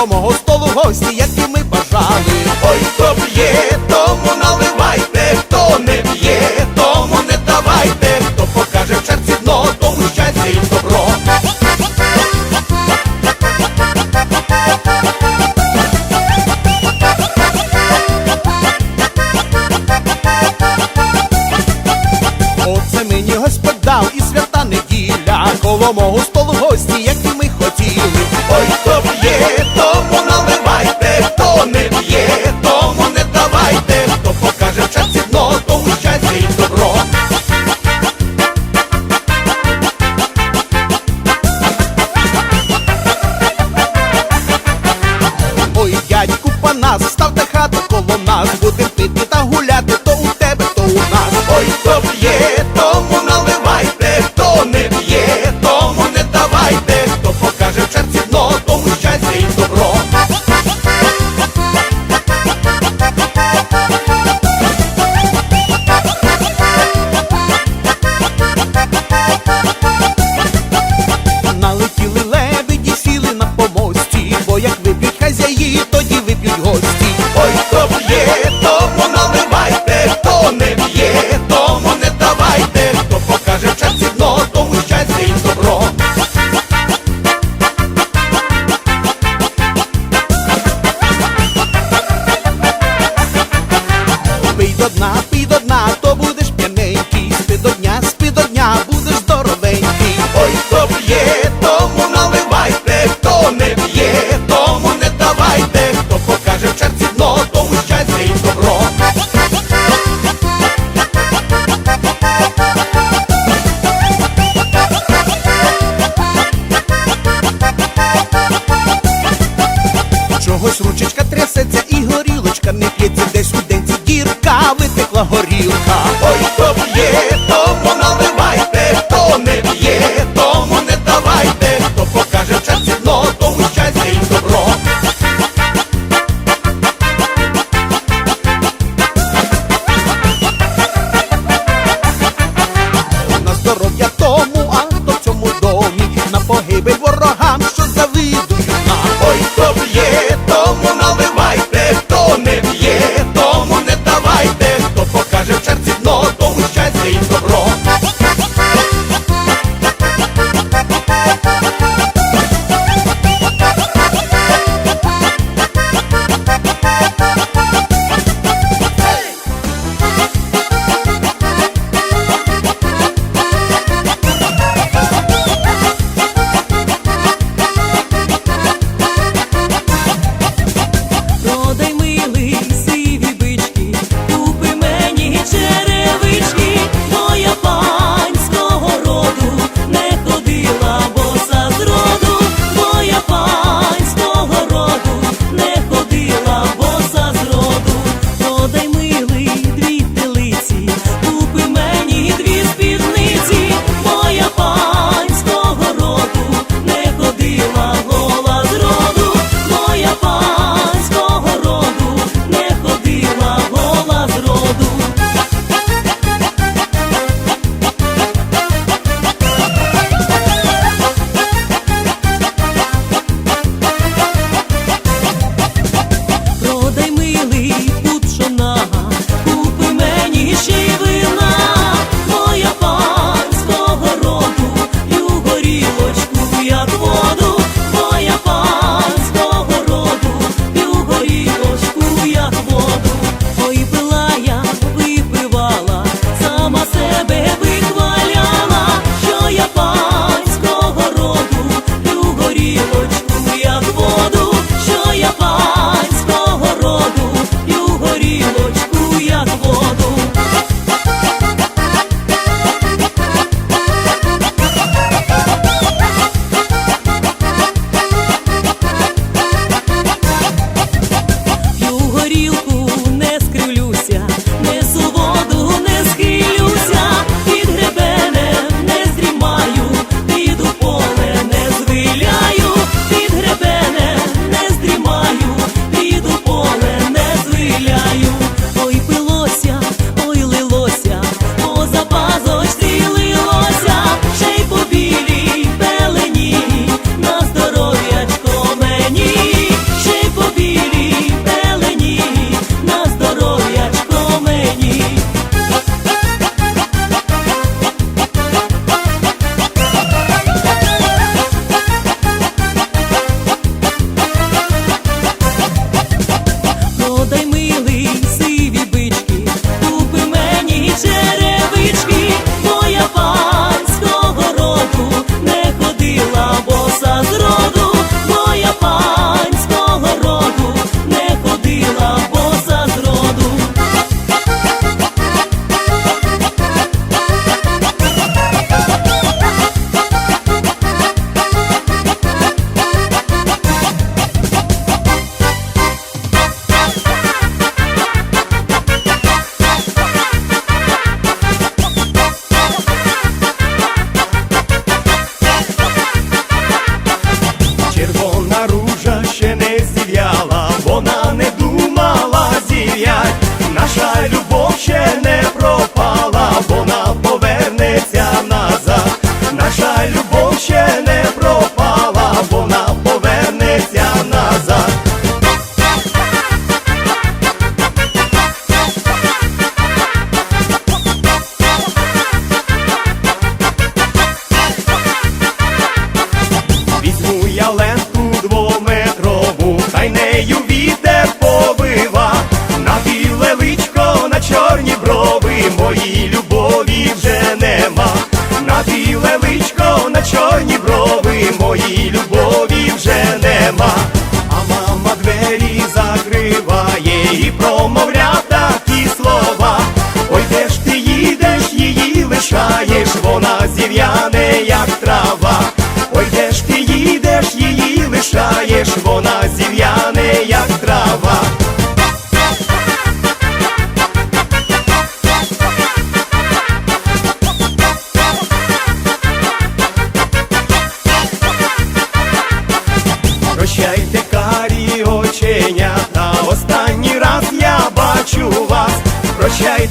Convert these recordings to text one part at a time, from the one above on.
до мого столу гості, як і ми бажали. Ой, хто п'є, тому наливайте, хто не п'є, тому не давайте, хто покаже в черзі дно, тому щастя і добро. Оце мені господь дав і свята неділя, коло мого столу. boy, W.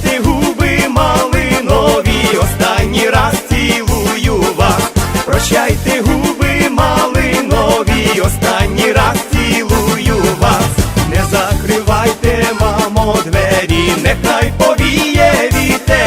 ти губи малинові, останній раз цілую вас, прощайте губи малинові, останній раз цілую вас, не закривайте, мамо, двері, нехай повіє вітер.